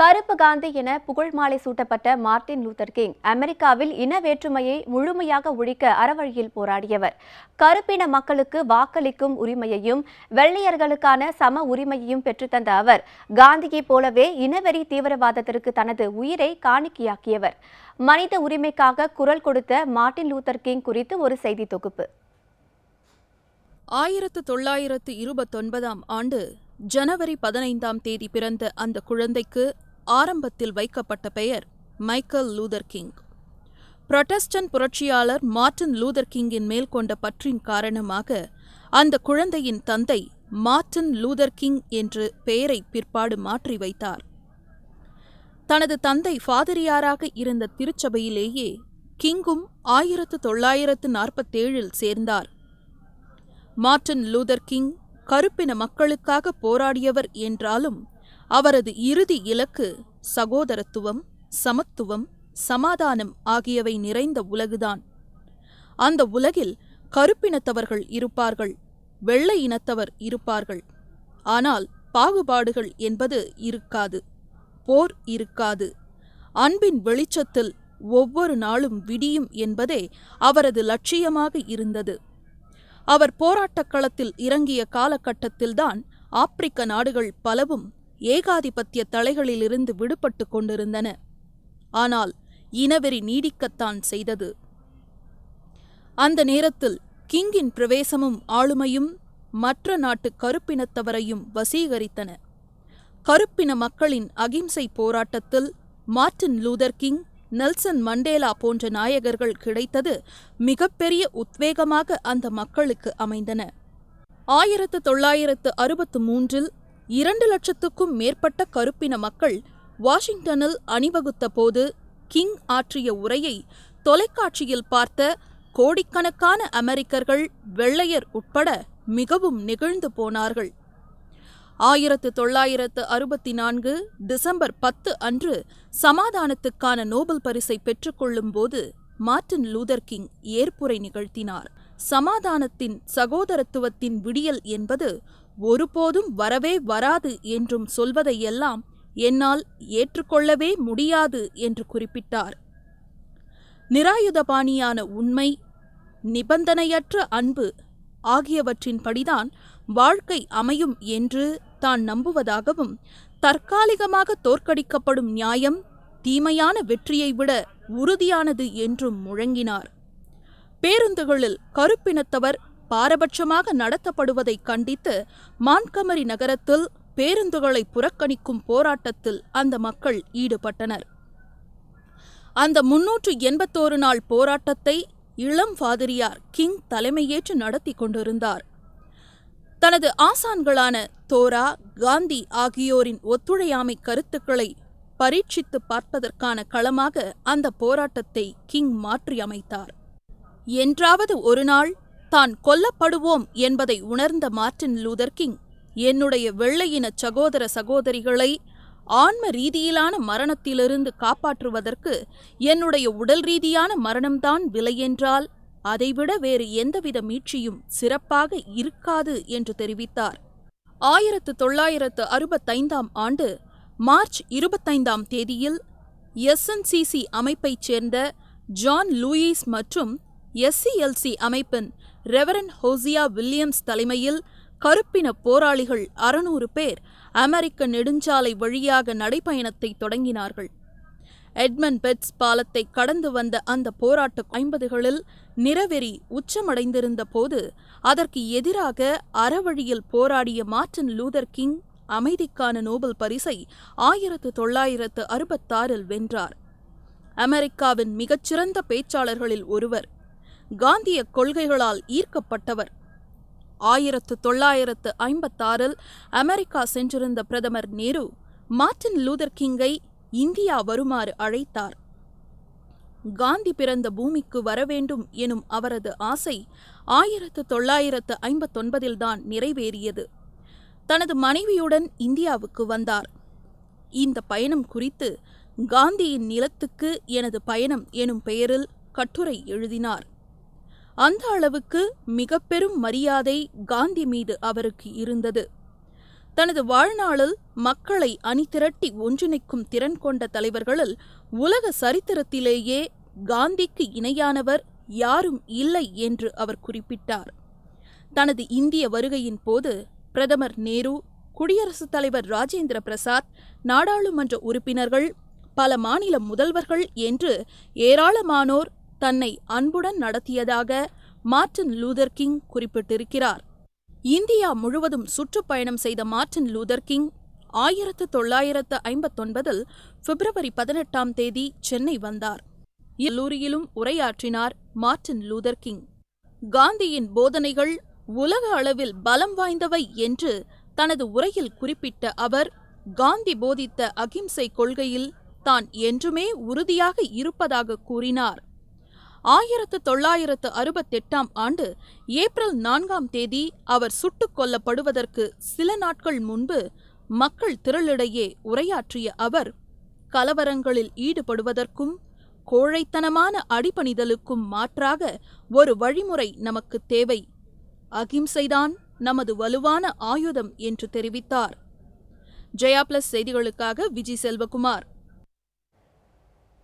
கருப்பு காந்தி என புகழ் மாலை சூட்டப்பட்ட மார்ட்டின் லூத்தர் கிங் அமெரிக்காவில் இன வேற்றுமையை முழுமையாக ஒழிக்க அறவழியில் போராடியவர். கருப்பின மக்களுக்கு வாக்களிக்கும் உரிமையையும் வெள்ளையர்களுக்கான சம உரிமையையும் பெற்றுத்தந்த அவர் காந்தியைப் போலவே இனவெறி தீவிரவாதத்திற்கு தனது உயிரை காணிக்கையாக்கியவர். மனித உரிமைக்காக குரல் கொடுத்த மார்ட்டின் லூத்தர் கிங் குறித்து ஒரு செய்தி தொகுப்பு. ஆயிரத்து தொள்ளாயிரத்து இருபத்தொன்பதாம் ஆண்டு ஜனவரி பதினைந்தாம் தேதி பிறந்த அந்த குழந்தைக்கு ஆரம்பத்தில் வைக்கப்பட்ட பெயர் மைக்கேல் லூதர் கிங். புரொட்டஸ்டன்ட் புரட்சியாளர் மார்ட்டின் லூதர் கிங்கின் மேல் கொண்ட பற்றின் காரணமாக அந்த குழந்தையின் தந்தை மார்ட்டின் லூதர் கிங் என்று பெயரை பிற்பாடு மாற்றி வைத்தார். தனது தந்தை ஃபாதரியாராக இருந்த திருச்சபையிலேயே கிங்கும் ஆயிரத்து தொள்ளாயிரத்து நாற்பத்தேழில் சேர்ந்தார். மார்ட்டின் லூதர் கிங் கருப்பின மக்களுக்காக போராடியவர் என்றாலும் அவரது இறுதி இலக்கு சகோதரத்துவம் சமத்துவம் சமாதானம் ஆகியவை நிறைந்த உலகுதான். அந்த உலகில் கருப்பினத்தவர்கள் இருப்பார்கள் வெள்ளை இனத்தவர் இருப்பார்கள். ஆனால் பாகுபாடுகள் என்பது இருக்காது போர் இருக்காது. அன்பின் வெளிச்சத்தில் ஒவ்வொரு நாளும் விடியும் என்பதே அவரது லட்சியமாக இருந்தது. அவர் போராட்டக் களத்தில் இறங்கிய காலகட்டத்தில்தான் ஆப்பிரிக்க நாடுகள் பலவும் ஏகாதிபத்திய தலைகளிலிருந்து விடுபட்டு கொண்டிருந்தன. ஆனால் இனவெறி நீடிக்கத்தான் செய்தது. அந்த நேரத்தில் கிங்கின் பிரவேசமும் ஆளுமையும் மற்ற நாட்டு கருப்பினத்தவரையும் வசீகரித்தன. கருப்பின மக்களின் அகிம்சை போராட்டத்தில் Martin Luther King Nelson Mandela போன்ற நாயகர்கள் கிடைத்தது மிகப்பெரிய உத்வேகமாக அந்த மக்களுக்கு அமைந்தன. ஆயிரத்து தொள்ளாயிரத்து அறுபத்து மூன்றில் இரண்டு லட்சத்துக்கும் மேற்பட்ட கருப்பின மக்கள் வாஷிங்டனில் அணிவகுத்த போது கிங் ஆற்றிய உரையை தொலைக்காட்சியில் பார்த்த கோடிக்கணக்கான அமெரிக்கர்கள் வெள்ளையர் உட்பட மிகவும் நெகிழ்ந்து போனார்கள். ஆயிரத்து தொள்ளாயிரத்து அறுபத்தி நான்கு டிசம்பர் பத்து அன்று சமாதானத்துக்கான நோபல் பரிசை பெற்றுக்கொள்ளும் போது மார்ட்டின் லூதர் கிங் ஏற்புரை நிகழ்த்தினார். சமாதானத்தின் சகோதரத்துவத்தின் விடியல் என்பது ஒருபோதும் வரவே வராது என்றும் சொல்வதையெல்லாம் என்னால் ஏற்றுக்கொள்ளவே முடியாது என்று குறிப்பிட்டார். நிராயுதபாணியான உண்மை நிபந்தனையற்ற அன்பு ஆகியவற்றின்படிதான் வாழ்க்கை அமையும் என்று தான் நம்புவதாகவும் தற்காலிகமாக தோற்கடிக்கப்படும் நியாயம் தீமையான வெற்றியை விட உறுதியானது என்றும் முழங்கினார். பேருந்துகளில் கருப்பினத்தவர் பாரபட்சமாக நடத்தப்படுவதை கண்டித்து மான்கமரி நகரத்தில் பேருந்துகளை புறக்கணிக்கும் போராட்டத்தில் அந்த மக்கள் ஈடுபட்டனர். அந்த முன்னூற்று எண்பத்தோரு நாள் போராட்டத்தை இளம் ஃபாதிரியார் கிங் தலைமையேற்று நடத்தி கொண்டிருந்தார். தனது ஆசான்களான தோரா காந்தி ஆகியோரின் ஒத்துழையாமை கருத்துக்களை பரீட்சித்து பார்ப்பதற்கான களமாக அந்த போராட்டத்தை கிங் மாற்றி அமைத்தார் என்றாவது ஒரு நாள் தான் கொல்லப்படுவோம் என்பதை உணர்ந்த மார்ட்டின் லூதர் கிங் என்னுடைய வெள்ளையின சகோதர சகோதரிகளை ஆன்ம ரீதியிலான மரணத்திலிருந்து காப்பாற்றுவதற்கு என்னுடைய உடல் ரீதியான மரணம்தான் விலையென்றால் அதைவிட வேறு எந்தவித மீட்சியும் சிறப்பாக இருக்காது என்று தெரிவித்தார். ஆயிரத்து தொள்ளாயிரத்து அறுபத்தைந்தாம் ஆண்டு மார்ச் இருபத்தைந்தாம் தேதியில் எஸ்என்சிசி அமைப்பைச் சேர்ந்த ஜான் லூயிஸ் மற்றும் எஸ்சிஎல்சி அமைப்பின் ரெவரன் ஹோசியா வில்லியம்ஸ் தலைமையில் கருப்பின போராளிகள் அறுநூறு பேர் அமெரிக்க நெடுஞ்சாலை வழியாக நடைப்பயணத்தை தொடங்கினார்கள். எட்மன் பெட்ஸ் பாலத்தை கடந்து வந்த அந்த போராட்டம் ஐம்பதுகளில் நிறவெறி உச்சமடைந்திருந்த போது அதற்கு எதிராக அறவழியில் போராடிய மார்ட்டின் லூதர் கிங் அமைதிக்கான நோபல் பரிசை ஆயிரத்து தொள்ளாயிரத்து அறுபத்தாறில் வென்றார். அமெரிக்காவின் மிகச்சிறந்த பேச்சாளர்களில் ஒருவர் காந்திய கொள்கைகளால் ஈர்க்கப்பட்டவர். ஆயிரத்து தொள்ளாயிரத்து ஐம்பத்தாறில் அமெரிக்கா சென்றிருந்த பிரதமர் நேரு மார்ட்டின் லூதர் கிங்கை இந்தியா வருமாறு அழைத்தார். காந்தி பிறந்த பூமிக்கு வரவேண்டும் எனும் அவரது ஆசை ஆயிரத்து தொள்ளாயிரத்து ஐம்பத்தொன்பதில்தான் நிறைவேறியது. தனது மனைவியுடன் இந்தியாவுக்கு வந்தார். இந்த பயணம் குறித்து காந்தியின் நிலத்துக்கு எனது பயணம் எனும் பெயரில் கட்டுரை எழுதினார். அந்த அளவுக்கு மிக பெரும் மரியாதை காந்தி மீது அவருக்கு இருந்தது. தனது வாழ்நாளில் மக்களை அணிதிரட்டி ஒன்றிணைக்கும் திறன் கொண்ட தலைவர்களில் உலக சரித்திரத்திலேயே காந்திக்கு இணையானவர் யாரும் இல்லை என்று அவர் குறிப்பிட்டார். தனது இந்திய வருகையின் போது பிரதமர் நேரு குடியரசுத் தலைவர் ராஜேந்திர பிரசாத் நாடாளுமன்ற உறுப்பினர்கள் பல மாநில முதல்வர்கள் என்று ஏராளமானோர் தன்னை அன்புடன் நடத்தியதாக மார்ட்டின் லூதர் கிங் குறிப்பிட்டிருக்கிறார். இந்தியா முழுவதும் சுற்றுப்பயணம் செய்த மார்ட்டின் லூதர் கிங் ஆயிரத்து தொள்ளாயிரத்து ஐம்பத்தொன்பதில் பிப்ரவரி பதினெட்டாம் தேதி சென்னை வந்தார். கல்லூரியிலும் உரையாற்றினார் மார்ட்டின் லூதர் கிங். காந்தியின் போதனைகள் உலக அளவில் பலம் வாய்ந்தவை என்று தனது உரையில் குறிப்பிட்ட அவர் காந்தி போதித்த அகிம்சை கொள்கையில் தான் என்றுமே உறுதியாக இருப்பதாக கூறினார். ஆயிரத்து தொள்ளாயிரத்து அறுபத்தெட்டாம் ஆண்டு ஏப்ரல் நான்காம் தேதி அவர் சுட்டுக் கொல்லப்படுவதற்கு சில நாட்கள் முன்பு மக்கள் திரளிடையே உரையாற்றிய அவர் கலவரங்களில் ஈடுபடுவதற்கும் கோழைத்தனமான அடிபணிதலுக்கும் மாற்றாக ஒரு வழிமுறை நமக்கு தேவை. அகிம்சைதான் நமது வலுவான ஆயுதம் என்று தெரிவித்தார். ஜெயா பிளஸ் செய்திகளுக்காக விஜய் செல்வகுமார்.